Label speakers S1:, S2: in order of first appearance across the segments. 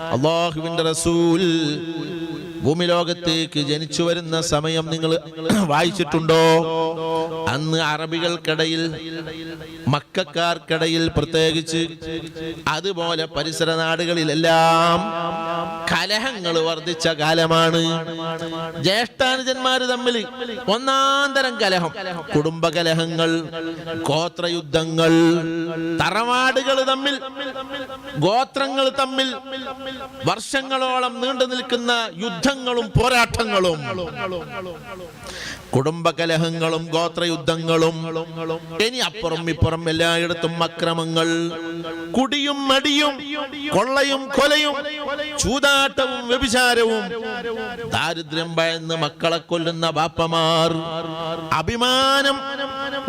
S1: അള്ളാഹുവിന്റെ റസൂൽ. ഭൂമി ലോകത്തേക്ക് ജനിച്ചു വരുന്ന സമയം നിങ്ങൾ വായിച്ചിട്ടുണ്ടോ? അന്ന് അറബികൾക്കിടയിൽ മക്കാർക്കിടയിൽ പ്രത്യേകിച്ച് അതുപോലെ പരിസര നാടുകളിലെല്ലാം കലഹങ്ങൾ വർദ്ധിച്ച കാലമാണ്. ജ്യേഷ്ഠാനുജന്മാര് തമ്മിൽ ഒന്നാന്തരം കലഹം. കുടുംബ കലഹങ്ങൾ ഗോത്രയുദ്ധങ്ങൾ തറവാടുകൾ തമ്മിൽ ഗോത്രങ്ങൾ തമ്മിൽ വർഷങ്ങളോളം നീണ്ടു നിൽക്കുന്ന യുദ്ധങ്ങളും പോരാട്ടങ്ങളും കുടുംബകലഹങ്ങളും ഗോത്രയുദ്ധങ്ങളും ഇനി അപ്പുറം ഇപ്പുറം എല്ലായിടത്തും അക്രമങ്ങൾ. കുടിയും മടിയും കൊള്ളയും കൊലയും ചൂതാട്ടവും വ്യഭിചാരവും ദാരിദ്ര്യം ഭയന്ന് മക്കളെ കൊല്ലുന്ന ബാപ്പമാർ. അഭിമാനം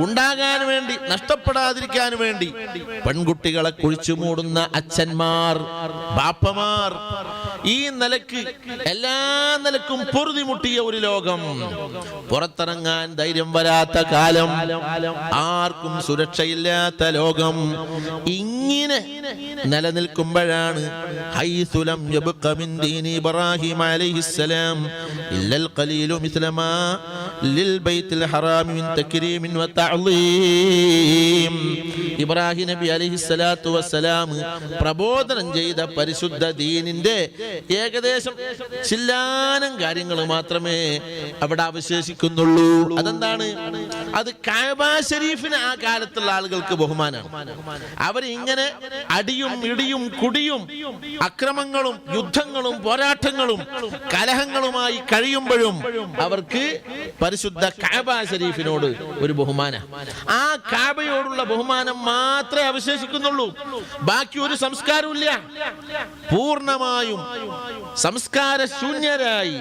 S1: ഉണ്ടാകാൻ വേണ്ടി നഷ്ടപ്പെടാതിരിക്കാൻ വേണ്ടി പെൺകുട്ടികളെ കുഴിച്ചു മൂടുന്ന അച്ഛന്മാർ ബാപ്പമാർ ഈ നിലയ്ക്ക് എല്ലാ നിലക്കും പൊറുതിമുട്ടിയ ഒരു ലോകം. പുറത്തിറങ്ങാൻ ധൈര്യം വരാത്ത കാലം. ആർക്കും സുരക്ഷയില്ലാത്ത ലോകം. ഇങ്ങനെ നിലനിൽക്കുമ്പോഴാണ് ഹൈസുലം ഇബ്രാഹിം അലൈഹിസ്സലാം. ഇല്ലൽ ഖലീലു മിസ്ലമാ ലിൽ ബൈത്തിൽ ഹറാമി മിൻ തക്രീമിൻ വതഅളീം ഇബ്രാഹിം നബി അലൈഹിസ്സലാത്തു വസ്സലാം പ്രബോധനം ചെയ്ത പരിശുദ്ധ ദീനിന്റെ ഏകദേശം ചില്ലാനം കാര്യങ്ങൾ മാത്രമേ അവിടെ അവശേഷിക്കുന്നുള്ളൂ. അതെന്താണ്? അത് കാബാ ഷരീഫിന് ആ കാലത്തുള്ള ആളുകൾക്ക് ബഹുമാനമാണ് അവരിങ്ങനെ അടിയും ഇടിയും കുടിയും അക്രമങ്ങളും യുദ്ധങ്ങളും പോരാട്ടങ്ങളും കലഹങ്ങളുമായി കഴിയുമ്പോഴും അവർക്ക് പരിശുദ്ധ കാബ ഷരീഫിനോട് ഒരു ബഹുമാന. ആ കാബയോടുള്ള ബഹുമാനം മാത്രമേ അവശേഷിക്കുന്നുള്ളൂ. ബാക്കി ഒരു സംസ്കാരവും ഇല്ല പൂർണമായും സംസ്കാര ശൂന്യരായി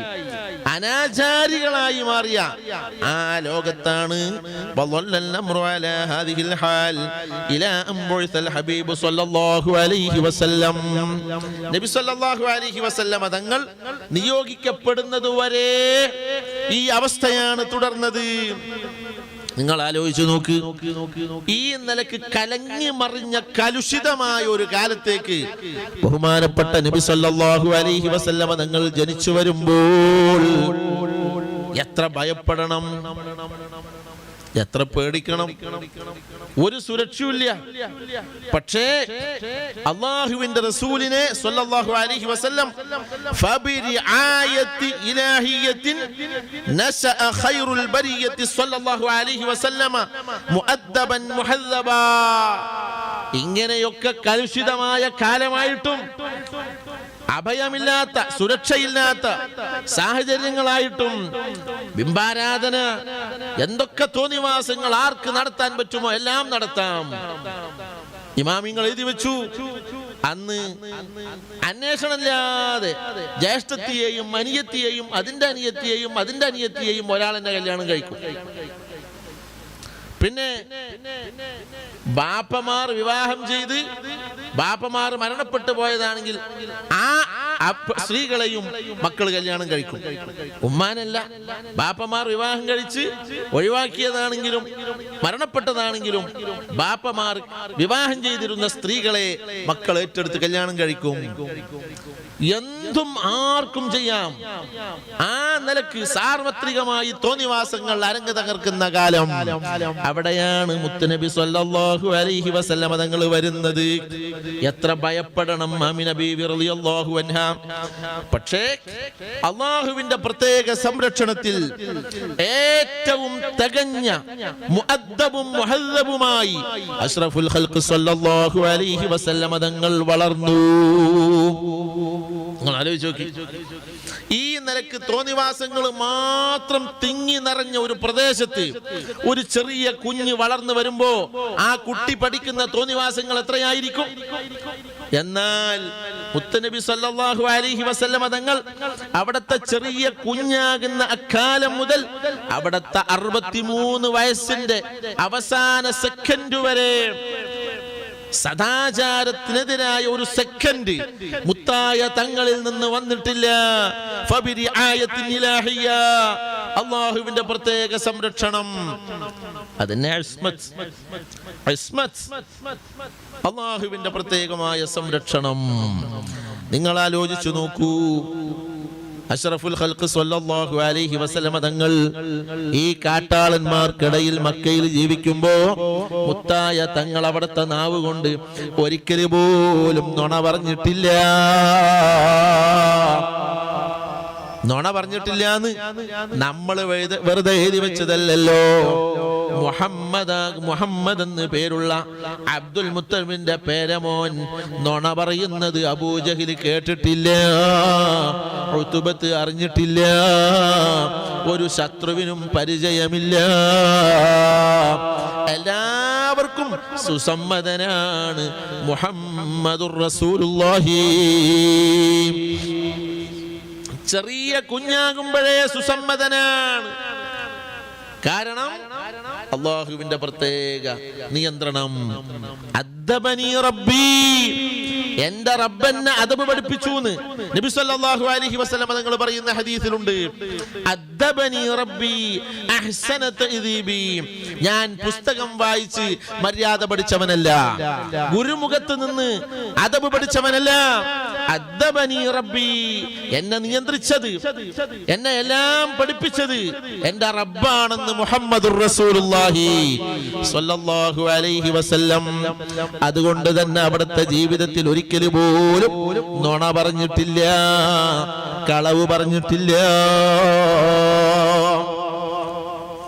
S1: അനാചാരികളായി മാറിയ ആ ലോകത്താണ് وظل الأمر على هذه الحال إلى أن بعث الحبيب صلى الله عليه وسلم നബി സല്ലല്ലാഹു അലൈഹി വസല്ലമ തങ്ങൾ നിയോഗിക്കപ്പെടുന്നത് വരെ ഈ അവസ്ഥയാണ് തുടർന്നത് നിങ്ങൾ ആലോചിച്ചു നോക്ക് ഈ നിലക്ക് കലങ്ങി മറിഞ്ഞ കലുഷിതമായ ഒരു കാലത്തേക്ക് ബഹുമാനപ്പെട്ട നബി സല്ലല്ലാഹു അലൈഹി വസല്ലമ തങ്ങൾ ജനിച്ചു വരുമ്പോൾ എത്ര ഭയപ്പെടണം എത്ര പേടിക്കണം? ഒരു സുരക്ഷയില്ല പക്ഷേ അള്ളാഹുവിന്റെ റസൂലിനെ സല്ലല്ലാഹു അലൈഹി വസല്ലം ഫബിരിആയത്തി ഇലാഹിയത്തിൻ നശഅ ഖൈറുൽ ബരിയത്തി സല്ലല്ലാഹു അലൈഹി വസല്ലമ മുഅദ്ദബൻ മുഹദ്ദബ. ഇങ്ങനെയൊക്കെ കലുഷിതമായ കാലമായിട്ടും അഭയമില്ലാത്ത സുരക്ഷയില്ലാത്ത സാഹചര്യങ്ങളായിട്ടും ബിംബാരാധന എന്തൊക്കെ തോന്നിവാസങ്ങൾ ആർക്ക് നടത്താൻ പറ്റുമോ എല്ലാം നടത്താം. ഇമാമിങ്ങൾ എഴുതി വെച്ചു. അന്ന് അന്വേഷണമില്ലാതെ ജ്യേഷ്ഠത്തിയെയും അനിയത്തിയെയും അതിന്റെ അനിയത്തിയെയും അതിന്റെ അനിയത്തിയെയും ഒരാളെന്നെ കല്യാണം കഴിക്കും. പിന്നെ ബാപ്പമാർ വിവാഹം ചെയ്ത് ബാപ്പമാർ മരണപ്പെട്ടു പോയതാണെങ്കിൽ ആ സ്ത്രീകളെയും മക്കൾ കല്യാണം കഴിക്കും. ഉമ്മാനല്ല ബാപ്പമാർ വിവാഹം കഴിച്ച് ഒഴിവാക്കിയതാണെങ്കിലും മരണപ്പെട്ടതാണെങ്കിലും ബാപ്പമാർ വിവാഹം ചെയ്തിരുന്ന സ്ത്രീകളെ മക്കൾ ഏറ്റെടുത്ത് കല്യാണം കഴിക്കും. എന്തും ആർക്കും ചെയ്യാം. ആ നിലയ്ക്ക് സാർവത്രികമായി തോന്നിവാസങ്ങൾ അരങ്ങ് തകർക്കുന്ന കാലം. അവിടെയാണ് മുത്തുനബി സല്ലല്ലാഹു അലൈഹി വസല്ലമ തങ്ങൾ വരുന്നത്. എത്ര ഭയപ്പെടണം ആമിന ബീവി റളിയല്ലാഹു അൻഹ. പക്ഷേ അള്ളാഹുവിന്റെ പ്രത്യേക സംരക്ഷണത്തിൽ ഏറ്റവും തികഞ്ഞ മുഹദ്ദബുമായി അഷ്റഫുൽ ഖൽഖ് സല്ലല്ലാഹു അലൈഹി വസല്ലമ തങ്ങൾ വളർന്നു. നിങ്ങൾ ആലോചിച്ച് നോക്കി. ഈ നിലയ്ക്ക് തോന്നിവാസങ്ങൾ മാത്രം തിങ്ങി നിറഞ്ഞ ഒരു പ്രദേശത്ത് ഒരു ചെറിയ കുഞ്ഞ് വളർന്നു വരുമ്പോ ആ കുട്ടി പഠിക്കുന്ന തോന്നിവാസങ്ങൾ എത്രയായിരിക്കും? എന്നാൽ മുത്തനബി സല്ലാഹു അലൈഹി വസല്ലമ തങ്ങൾ അവിടത്തെ ചെറിയ കുഞ്ഞാകുന്ന അക്കാലം മുതൽ അവിടത്തെ അറുപത്തിമൂന്ന് വയസ്സിന്റെ അവസാന സെക്കൻഡ് വരെ സദാചാരത്തിനെതിരായ ഒരു സെക്കൻഡ് മുത്തായ തങ്ങളിൽ നിന്ന് വന്നിട്ടില്ല. അള്ളാഹുവിന്റെ പ്രത്യേക സംരക്ഷണം. അതിനെ. അള്ളാഹുവിന്റെ പ്രത്യേകമായ സംരക്ഷണം. നിങ്ങൾ ആലോചിച്ചു നോക്കൂ. അഷ്റഫുൽ ഖൽഖ് സ്വല്ലല്ലാഹു അലൈഹി വസല്ലമ തങ്ങൾ ഈ കാട്ടാളന്മാർക്കിടയിൽ മക്കയിൽ ജീവിക്കുമ്പോ മുത്തായ തങ്ങൾ അവിടുത്തെ നാവ് കൊണ്ട് ഒരിക്കലും പോലും നുണ പറഞ്ഞിട്ടില്ല. നുണ പറഞ്ഞിട്ടില്ല എന്ന് നമ്മൾ വെറുതെ എഴുതി വെച്ചതല്ലോ മുഹമ്മദ് മുഹമ്മദ് എന്ന് പേരുള്ള അബ്ദുൽ മുത്തമിന്റെ പേരമോൻ നുണ പറയുന്നത് അബൂജഹിൽ കേട്ടിട്ടില്ല. ഋതുബത്ത് അറിഞ്ഞിട്ടില്ല. ഒരു ശത്രുവിനും പരിചയമില്ല. എല്ലാവർക്കും സുസമ്മതനാണ് മുഹമ്മദുർ റസൂലുള്ളാഹി. ചെറിയ കുഞ്ഞാകുമ്പോഴേ സുസമ്മതനാണ്. കാരണം അള്ളാഹുവിന്റെ പ്രത്യേക നിയന്ത്രണം. റബ്ബി. എന്റെ റബ്ബെന്നെ അദബ് പഠിപ്പിച്ചു നബി സല്ലല്ലാഹു അലൈഹി വസല്ലം തങ്ങൾ പറയുന്ന ഹദീസിലുണ്ട്. അദബനി റബ്ബി അഹ്സന തഅദീബി. ഞാൻ പുസ്തകം വായിച്ച് മര്യാദ പഠിച്ചവനല്ല. ഗുരുമുഖത്ത് നിന്ന് അദബ് പഠിച്ചവനല്ല. റബ്ബി. എന്നെ നിയന്ത്രിച്ചത്. എന്നെ എല്ലാം പഠിപ്പിച്ചത് എന്റെ റബ്ബാണെന്ന് മുഹമ്മദ് അതുകൊണ്ട് തന്നെ അവിടുത്തെ ജീവിതത്തിൽ ഒരിക്കലും പോലും നുണ പറഞ്ഞിട്ടില്ല കളവ് പറഞ്ഞിട്ടില്ല.